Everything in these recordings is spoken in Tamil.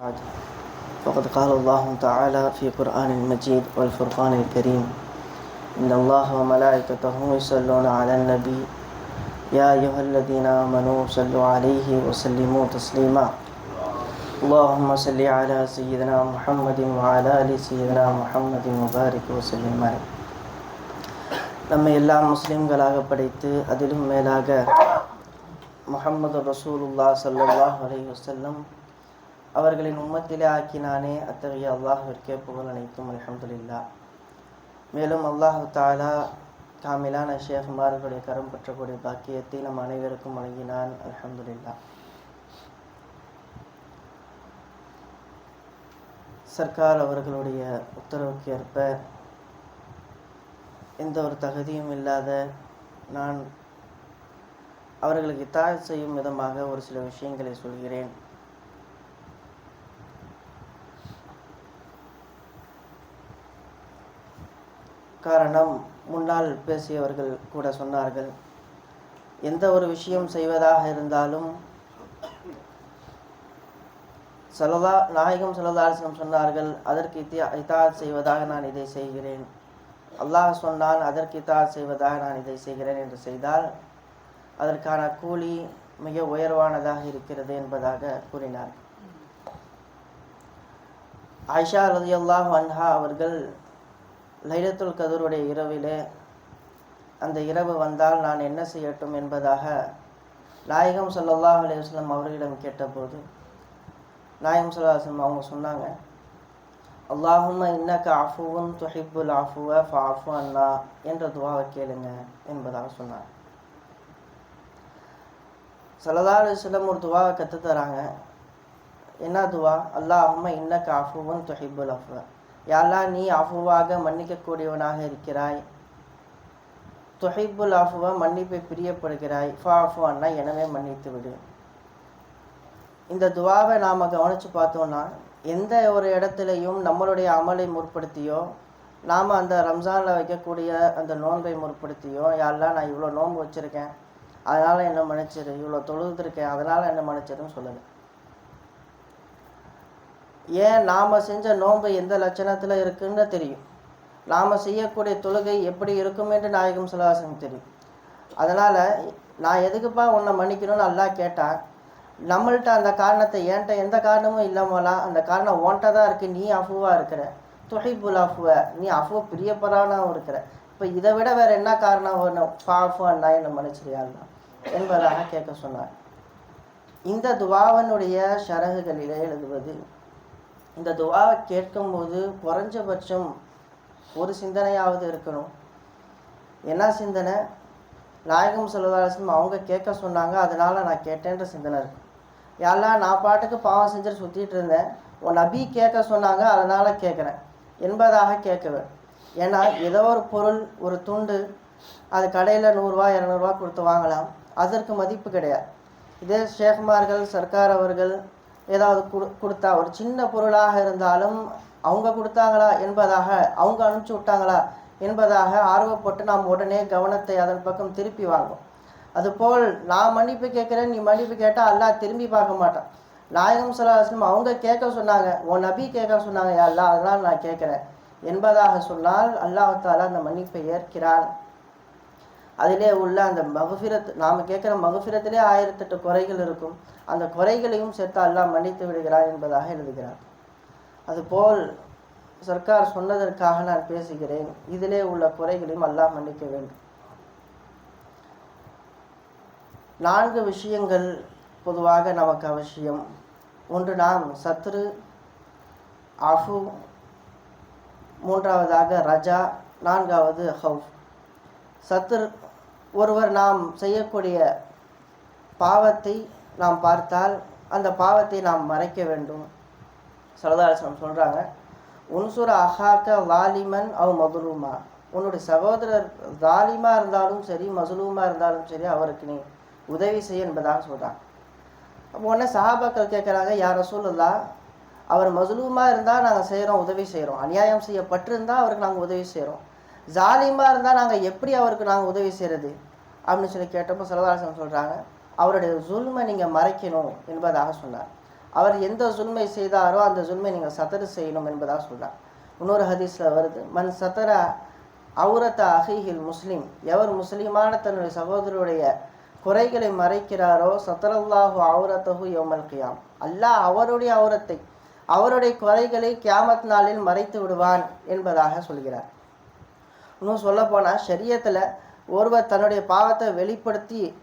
بعد فقد قال الله تعالى في قرآن المجيد والفرقان الكريم إن الله وملائكته يصلون على النبي يا أيها الذين آمنوا صلوا عليه وسلموا تسليما اللهم صل على سيدنا محمد وعلى آل سيدنا محمد وبارك وسلم عليه நம்மை எல்லாம் முஸ்லிம்களாக படைத்து அதிலும் மேலாக முஹம்மது ரசூலுல்லா ஸல்லல்லாஹு அலைஹி வஸல்லம் அவர்களின் உம்மத்திலே ஆக்கினானே அத்தகைய அல்லாஹிற்கே புகழ் அனைத்தும் அலமதுல்லா மேலும் அல்லாஹு தாலா காமிலான ஷேഖ்மார்களுடைய கரம் பற்றக்கூடிய பாக்கியத்தை நம் அனைவருக்கும் வழங்கினான் அலமதுல்லா சர்க்கார் அவர்களுடைய உத்தரவுக்கு ஏற்ப எந்த ஒரு தகுதியும் இல்லாத நான் அவர்களுக்கு தாய் செய்யும் விதமாக ஒரு சில விஷயங்களை சொல்கிறேன். காரணம் முன்னால் பேசியவர்கள் கூட சொன்னார்கள். எந்த ஒரு விஷயம் செய்வதாக இருந்தாலும் சலதா நாயகம் சலதாசனம் சொன்னார்கள் அதற்கு இத்தியா இத்தாத் செய்வதாக நான் இதை செய்கிறேன். அல்லாஹ் சொன்னால் அதற்கு இத்தாத் செய்வதாக நான் இதை செய்கிறேன் என்று செய்தால் அதற்கான கூலி மிக உயர்வானதாக இருக்கிறது என்பதாக கூறினார் ஆயிஷா ரதியல்லாஹ் அன்ஹா அவர்கள் லைலத்துல் கதருடைய இரவிலே அந்த இரவு வந்தால் நான் என்ன செய்யட்டும் என்பதாக நாயகம் சல்லாஹ் அலைஹி வஸல்லம் அவர்களிடம் கேட்டபோது நாயகம் சல்லாஹம் அவங்க சொன்னாங்க அல்லாஹும் இன்னக அஃபுவும் துஹிபுல் அஃபுவ ஃபாஃபு அண்ணா என்ற துவாவை கேளுங்க என்பதாக சொன்னார் ஸல்லல்லாஹு அலைஹி வஸல்லம் ஒரு துவாவை கற்று தராங்க என்ன துவா? அல்லாஹும் இன்னக அஃபுவும் துஹிபுல் அஃபுவ யாழ்லா நீ அஃபுவாக மன்னிக்கக்கூடியவனாக இருக்கிறாய். துஹைபுல் அஃபுவா மன்னிப்பை பிரியப்படுகிறாய். ஃபா அஃபுவான்னா எனவே மன்னித்து விடு. இந்த துவாவை நாம் கவனித்து பார்த்தோம்னா எந்த ஒரு இடத்துலையும் நம்மளுடைய அமலை முற்படுத்தியோ நாம் அந்த ரம்ஜானில் வைக்கக்கூடிய அந்த நோன்பை முற்படுத்தியோ யாரெல்லாம் நான் இவ்வளோ நோன்பு வச்சுருக்கேன் அதனால் என்ன மன்னிச்சிரு இவ்வளோ தொழுதுருக்கேன் அதனால் என்ன மன்னிச்சிருன்னு சொல்லுங்கள் ஏன் நாம் செஞ்ச நோன்பு எந்த லட்சணத்தில் இருக்குன்னு தெரியும். நாம் செய்யக்கூடிய தொழுகை எப்படி இருக்கும் என்று நாயகம் சுலவாசனம் தெரியும். அதனால் நான் எதுக்குப்பா உன்னை மன்னிக்கணும்னு நல்லா கேட்டால் நம்மள்ட்ட அந்த காரணத்தை ஏன்ட்ட எந்த காரணமும் இல்லாமலாம் அந்த காரணம் ஓன்ட்ட தான் இருக்குது நீ அஃபுவாக இருக்கிற. துஹிபுல் அஃபுவ நீ அஃபுவ பிரியப்படானாவும் இருக்கிற. இப்போ இதை விட வேறு என்ன காரணம் ஒன்று பாஃபு அண்ணா என்ன மன்னிச்சிரியாள்னா என்பதாக கேட்க சொன்னார். இந்த துவாவனுடைய ஷரகுகளிலே எழுதுவது இந்த துவாவை கேட்கும்போது குறைஞ்சபட்சம் ஒரு சிந்தனையாவது இருக்கணும். என்ன சிந்தனை? நாயகம் செல்வதாசம் அவங்க கேட்க சொன்னாங்க அதனால் நான் கேட்டேன்ற சிந்தனை இருக்கு. யாரெல்லாம் நான் பாட்டுக்கு பாவம் செஞ்சுட்டு சுற்றிட்டு இருந்தேன். உன் நபி கேட்க சொன்னாங்க அதனால் கேட்குறேன். என்பதாக கேட்குவேன் ஏன்னா ஏதோ ஒரு பொருள் ஒரு துண்டு அது கடையில் நூறுரூவா இரநூறுவா கொடுத்து வாங்கலாம். அதற்கு மதிப்பு கிடையாது. இதே ஷேக்மார்கள் சர்க்கார் அவர்கள் ஏதாவது கொடுத்தா ஒரு சின்ன பொருளாக இருந்தாலும் அவங்க கொடுத்தாங்களா என்பதாக அவங்க அனுப்பிச்சி விட்டாங்களா என்பதாக ஆர்வப்பட்டு நாம் உடனே கவனத்தை அதன் பக்கம் திருப்பி வாங்கும் அதுபோல் நான் மன்னிப்பு கேட்குறேன் நீ மன்னிப்பு கேட்டால் அல்லாஹ் திரும்பி பார்க்க மாட்டான். நாயகம் சலாஹம் அவங்க கேட்க சொன்னாங்க உன் நபி கேட்க சொன்னாங்க அல்லா அதனால் நான் கேட்குறேன். என்பதாக சொன்னால் அல்லாஹால அந்த மன்னிப்பை ஏற்கிறான். அதிலே உள்ள அந்த மகஃபிரத் நாம் கேட்குற மகஃபிரத்திலே ஆயிரத்தெட்டு குறைகள் இருக்கும். அந்த குறைகளையும் சேர்த்து அல்லாஹ் மன்னித்து விடுகிறார் என்பதாக எழுதுகிறார். அதுபோல் சர்க்கார் சொன்னதற்காக நான் பேசுகிறேன். இதிலே உள்ள குறைகளையும் அல்லாஹ் மன்னிக்க வேண்டும். நான்கு விஷயங்கள் பொதுவாக நமக்கு அவசியம். ஒன்று நாம் சத்ரு அஃபு மூன்றாவதாக ரஜா நான்காவது ஹவுஃப் சத்துர் ஒருவர் நாம் செய்யக்கூடிய பாவத்தை நாம் பார்த்தால் அந்த பாவத்தை நாம் மறைக்க வேண்டும். சரதாரசனம் சொல்கிறாங்க உன்சுர அஹாக்க வாலிமன் அவ் மதுரூமா. உன்னுடைய சகோதரர் தாலிமா இருந்தாலும் சரி மசுலூமா இருந்தாலும் சரி அவருக்கு நீ உதவி செய்ய என்பதாக சொல்கிறாங்க அப்போ உடனே சஹாபாக்கள் கேட்குறாங்க யார் ரசூலுல்லா அவர் மசுலூமா இருந்தால் நாங்கள் செய்கிறோம் உதவி செய்கிறோம் அநியாயம் செய்யப்பட்டிருந்தால் அவருக்கு நாங்கள் உதவி செய்கிறோம் ஜாலிமாக இருந்தால் நாங்கள் எப்படி அவருக்கு நாங்கள் உதவி செய்கிறது அப்படின்னு சொல்லி கேட்டப்போ சிலதாசன் சொல்கிறாங்க அவருடைய ஜுல்மை நீங்கள் மறைக்கணும் என்பதாக சொன்னார். அவர் எந்த சுல்மை செய்தாரோ அந்த சுல்மை நீங்கள் சத்தரு செய்யணும் என்பதாக சொல்கிறார் இன்னொரு ஹதீஸில் வருது மண் சத்தர அவுரத்த அஹிஹில் முஸ்லீம் எவர் முஸ்லீமான தன்னுடைய சகோதரருடைய குறைகளை மறைக்கிறாரோ சத்தரல்லாஹு அவுரத்தஹு யோமல் கியாம் அல்லாஹ் அவருடைய அவுரத்தை அவருடைய குறைகளை கியாமத் நாளில் மறைத்து விடுவான் என்பதாக சொல்கிறார். இன்னும் சொல்ல போனால் ஷரியத்தில் ஒருவர் தன்னுடைய பாவத்தை வெளிப்படுத்தி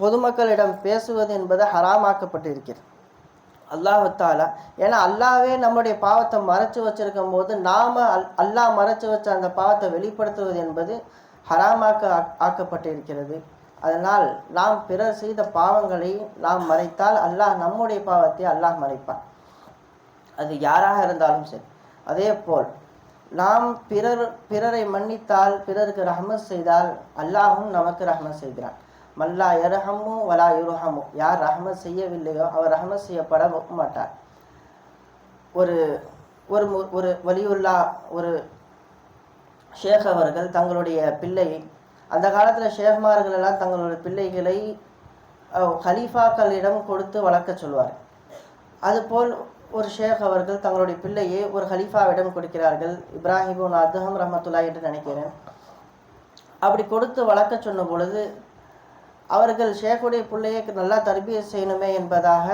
பொதுமக்களிடம் பேசுவது என்பது ஹராமாக்கப்பட்டிருக்கிறது. அல்லாஹாலா ஏன்னா அல்லாவே நம்முடைய பாவத்தை மறைச்சு வச்சிருக்கும் போது நாம் அல் அல்லாஹ் மறைச்சு வச்ச அந்த பாவத்தை வெளிப்படுத்துவது என்பது ஹராமாக்க ஆக்- ஆக்கப்பட்டிருக்கிறது. அதனால் நாம் பிறர் செய்த பாவங்களை நாம் மறைத்தால் அல்லாஹ் நம்முடைய பாவத்தை அல்லாஹ் மறைப்பான். அது யாராக இருந்தாலும் சரி. அதே போல் நாம் பிறர் பிறரை மன்னித்தால் பிறருக்கு ரஹமத் செய்தால் அல்லாஹும் நமக்கு ரஹமத் செய்கிறான். மல்லா யர்ஹமு வலா யுர்ஹமு. யார் ரஹமத் செய்யவில்லையோ அவர் ரஹமத் செய்யப்பட மாட்டார். ஒரு ஒரு ஒரு வலியுல்லா ஒரு ஷேக் அவர்கள் தங்களுடைய பிள்ளை அந்த காலத்தில் ஷேக்மார்கள் எல்லாம் தங்களுடைய பிள்ளைகளை ஹலீஃபாக்களிடம் கலீஃபாக்களிடம் கொடுத்து வளர்க்க சொல்வார் அதுபோல் ஒரு ஷேக் அவர்கள் தங்களுடைய பிள்ளையை ஒரு ஹலீஃபாவிடம் கொடுக்கிறார்கள். இப்ராஹிமுன் அதுஹம் ரஹமத்துல்லா என்று நினைக்கிறேன். அப்படி கொடுத்து வளர்க்க சொன்ன பொழுது அவர்கள் ஷேக்குடைய பிள்ளையை நல்லா தர்பியை செய்யணுமே என்பதாக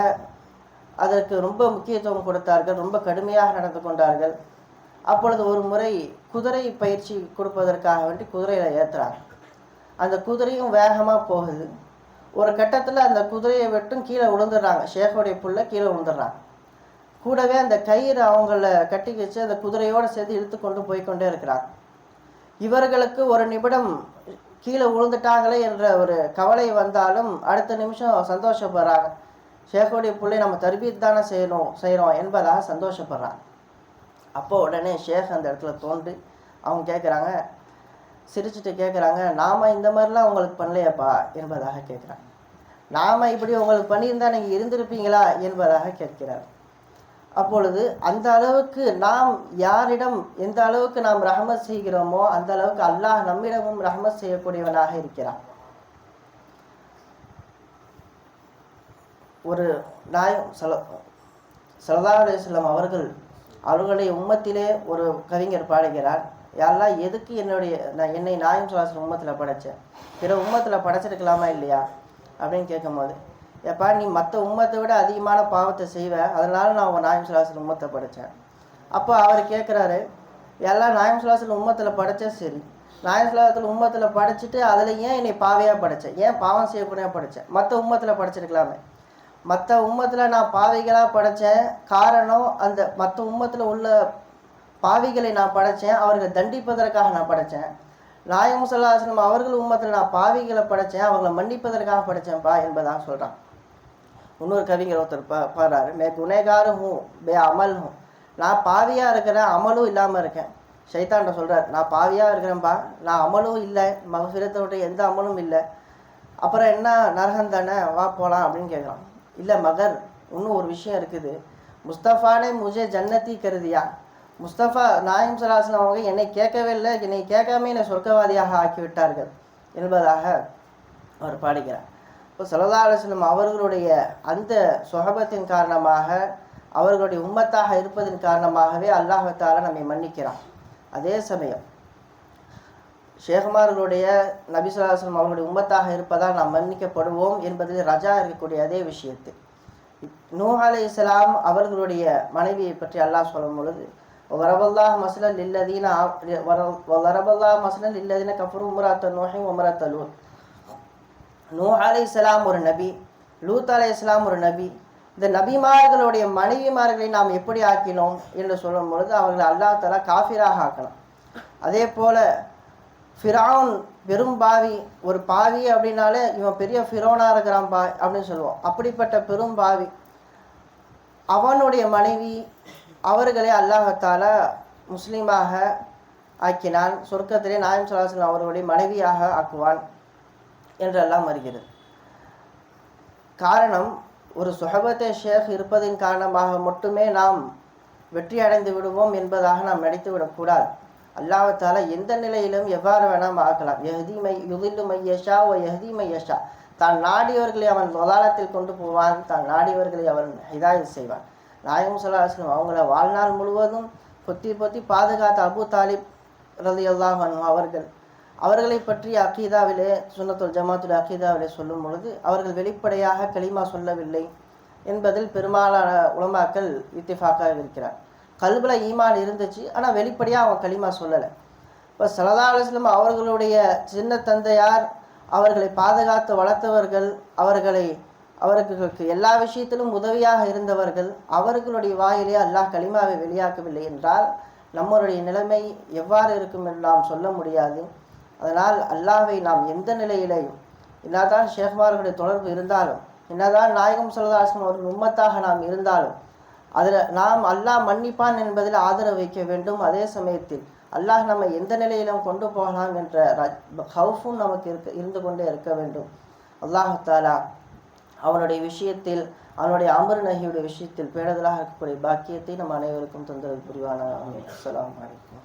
அதற்கு ரொம்ப முக்கியத்துவம் கொடுத்தார்கள். ரொம்ப கடுமையாக நடந்து கொண்டார்கள். அப்பொழுது ஒரு முறை குதிரை பயிற்சி கொடுப்பதற்காக வேண்டி குதிரையில் ஏற்றுறாங்க அந்த குதிரையும் வேகமாக போகுது. ஒரு கட்டத்தில் அந்த குதிரையை வெட்டும் கீழே விழுந்துடுறாங்க ஷேகோடைய புள்ள கீழே விழுந்துடுறாங்க கூடவே அந்த கயிறு அவங்கள கட்டி வச்சு அந்த குதிரையோடு சேர்த்து இழுத்து கொண்டு போய் கொண்டே இருக்கிறாங்க. இவர்களுக்கு ஒரு நிமிடம் கீழே விழுந்துட்டாங்களே என்ற ஒரு கவலை வந்தாலும் அடுத்த நிமிஷம் சந்தோஷப்படுறாங்க. ஷேக்குடைய பிள்ளை நம்ம தர்பீத் தானே செய்யணும் செய்கிறோம் என்பதாக சந்தோஷப்படுறாங்க. அப்போ உடனே ஷேக் அந்த இடத்துல தோன்றி அவங்க கேட்குறாங்க சிரிச்சுட்டு கேட்குறாங்க நாம இந்த மாதிரிலாம் உங்களுக்கு பண்ணலையாப்பா என்பதாக கேட்குறாங்க நாம இப்படி உங்களுக்கு பண்ணியிருந்தால் நீங்கள் இருந்திருப்பீங்களா என்பதாக கேட்கிறார். அப்பொழுது அந்த அளவுக்கு நாம் யாரிடம் எந்த அளவுக்கு நாம் ரஹமத் செய்கிறோமோ அந்த அளவுக்கு அல்லாஹ் நம்மிடமும் ரஹமத் செய்யக்கூடியவனாக இருக்கிறான். ஒரு நாயம் சல சல்லா அலுவலம் அவர்கள் அவர்களுடைய உம்மத்திலே ஒரு கவிஞர் பாடுகிறார். யாரெல்லாம் எதுக்கு என்னுடைய நான் என்னை நாயம் சுலாசன் உம்மத்தில் படைத்தேன் பிற உம்மத்தில் படைச்சிருக்கலாமா இல்லையா? அப்படின்னு கேட்கும்போது ஏப்பா நீ மற்ற உம்மத்தை விட அதிகமான பாவத்தை செய்வ அதனால நான் உன் நாயம் சுலாசன் உம்மத்தை படைத்தேன் அப்போ அவர் கேட்குறாரு எல்லாம் நாயம் சுலாசன் உம்மத்தில் படைச்சா சரி. நாயம் சுலாசத்தில் உம்மத்தில் படைச்சிட்டு அதில் ஏன் என்னை பாவையாக படைச்சேன் ஏன் பாவம் செய்யக்கூடியா படைச்சேன் மற்ற உம்மத்தில் படைச்சிருக்கலாமே. மற்ற உம்மத்தில் நான் பாவைகளாக படைச்சேன் காரணம் அந்த மற்ற உம்மத்தில் உள்ள பாவிகளை நான் படைச்சேன் அவர்களை தண்டிப்பதற்காக நான் படைச்சேன். நாயகம் சொல்லாசனம் அவர்கள் உம்மத்தில் நான் பாவிகளை படைச்சேன் அவங்களை மன்னிப்பதற்காக படைச்சேன்ப்பா என்பதாக சொல்கிறான் இன்னொரு கவிஞர் ஒருத்தர் பா பாடுறாரு மே குனேகாரும் ஹூ பே அமல் ஹூ நான் பாவியாக இருக்கிறேன் அமலும் இல்லாமல் இருக்கேன். ஷைத்தான்ட்ட சொல்கிறார் நான் பாவியாக இருக்கிறேன்ப்பா நான் அமலும் இல்லை மகஃபிரத்தோட எந்த அமலும் இல்லை. அப்புறம் என்ன நரகம் தானே வா போகலாம் அப்படின்னு கேட்குறான் இல்லை மகர் இன்னும் ஒரு விஷயம் இருக்குது. முஸ்தஃபானே முஜே ஜன்னத்தி கருதியா? முஸ்தபா நாயம் சலாசன் அவங்க என்னை கேட்கவே இல்லை. என்னை கேட்காம என்னை சொர்க்கவாதியாக ஆக்கி விட்டார்கள் என்பதாக அவர் பாடுகிறார். இப்போ சலதா அலுவலம் அவர்களுடைய அந்த சுகபத்தின் காரணமாக அவர்களுடைய உம்மத்தாக இருப்பதன் காரணமாகவே அல்லாஹத்தால நம்மை மன்னிக்கிறான். அதே சமயம் ஷேகுமார்களுடைய நபிசுல்லாஸ்லம் அவர்களுடைய உம்மத்தாக இருப்பதால் நாம் மன்னிக்கப்படுவோம் என்பதில் ரஜா இருக்கக்கூடிய அதே விஷயத்தை. நூஹ் அலை இஸ்லாம் அவர்களுடைய மனைவியை பற்றி அல்லாஹ் சொல்லும் பொழுது வரபல்லாஹ் மசலல் வர வரபல்லாஹ் மசலல் இல்லதீன கஃபரு உமராத்த நூஹி உமராத்த லூத் நூ அலை இஸ்லாம் ஒரு நபி லூத் அலை இஸ்லாம் ஒரு நபி. இந்த நபிமார்களுடைய மனைவிமார்களை நாம் எப்படி ஆக்கினோம் என்று சொல்லும் பொழுது அவர்களை அல்லாஹ் தலா காஃபிராக ஆக்கணும். அதே போல் ஃபிரான் பெரும் பாவி ஒரு பாவி அப்படின்னாலே இவன் பெரிய ஃபிரோனா இருக்கிறான் பா அப்படின்னு சொல்லுவோம். அப்படிப்பட்ட பெரும் பாவி. அவனுடைய மனைவி அவர்களை அல்லாஹத்தால முஸ்லீமாக ஆக்கினான் சொர்க்கத்திலே நாயம் சலாசன் அவர்களுடைய மனைவியாக ஆக்குவான் என்றெல்லாம் வருகிறது. காரணம் ஒரு சுஹபத்தே ஷேக் இருப்பதின் காரணமாக மட்டுமே நாம் வெற்றி அடைந்து விடுவோம் என்பதாக நாம் நடித்து விடக்கூடாது. அல்லாவத்தால எந்த நிலையிலும் எவ்வாறு வேணாம் ஆக்கலாம். எஹதிமை யுதில்லு மையஷா ஓ எஹதி மையஷா தான் நாடியவர்களை அவன் வதாலத்தில் கொண்டு போவான் தான் நாடியவர்களை அவன் ஹிதாயத் செய்வான். நாயகம் சலாஹம் அவங்கள வாழ்நாள் முழுவதும் பொத்தி பொத்தி பாதுகாத்த அபு தாலிப் ரதி அன்ஹு அவர்கள் அவர்களை பற்றி அக்கீதாவிலே சுன்னத்துல் ஜமாத்துல் அக்கீதாவிலே சொல்லும் பொழுது அவர்கள் வெளிப்படையாக களிமா சொல்லவில்லை என்பதில் பெரும்பாலான உலமாக்கள் இத்திஃபாக்காக இருக்கிறார். கல்பில் ஈமான் இருந்துச்சு ஆனால் வெளிப்படையாக அவன் களிமா சொல்லலை. இப்போ சலதா அலுவலம் அவர்களுடைய சின்ன தந்தையார் அவர்களை பாதுகாத்து வளர்த்தவர்கள் அவர்களை அவர்களுக்கு எல்லா விஷயத்திலும் உதவியாக இருந்தவர்கள் அவர்களுடைய வாயிலே அல்லாஹ் கலிமாவை வெளியாக்கவில்லை என்றால் நம்மளுடைய நிலைமை எவ்வாறு இருக்கும் என்று நாம் சொல்ல முடியாது. அதனால் அல்லாஹை நாம் எந்த நிலையிலையும் என்னதான் ஷேக்மார்களுடைய தொடர்பு இருந்தாலும் என்னதான் நாயகம் சொல்லதாசன் அவர்கள் உம்மத்தாக நாம் இருந்தாலும் அதில் நாம் அல்லாஹ் மன்னிப்பான் என்பதில் ஆதரவு வைக்க வேண்டும். அதே சமயத்தில் அல்லாஹ் நம்ம எந்த நிலையிலும் கொண்டு போகலாம் என்ற ஹவுஃபும் நமக்கு இருக்க இருந்து கொண்டே இருக்க வேண்டும். அல்லாஹு தாலா அவனுடைய விஷயத்தில் அவனுடைய அமர் நகியுடைய விஷயத்தில் பேணுதலாக இருக்கக்கூடிய பாக்கியத்தை நம் அனைவருக்கும் தொந்தரவு புரிவான அஸ்ஸலாமு வரைக்கும்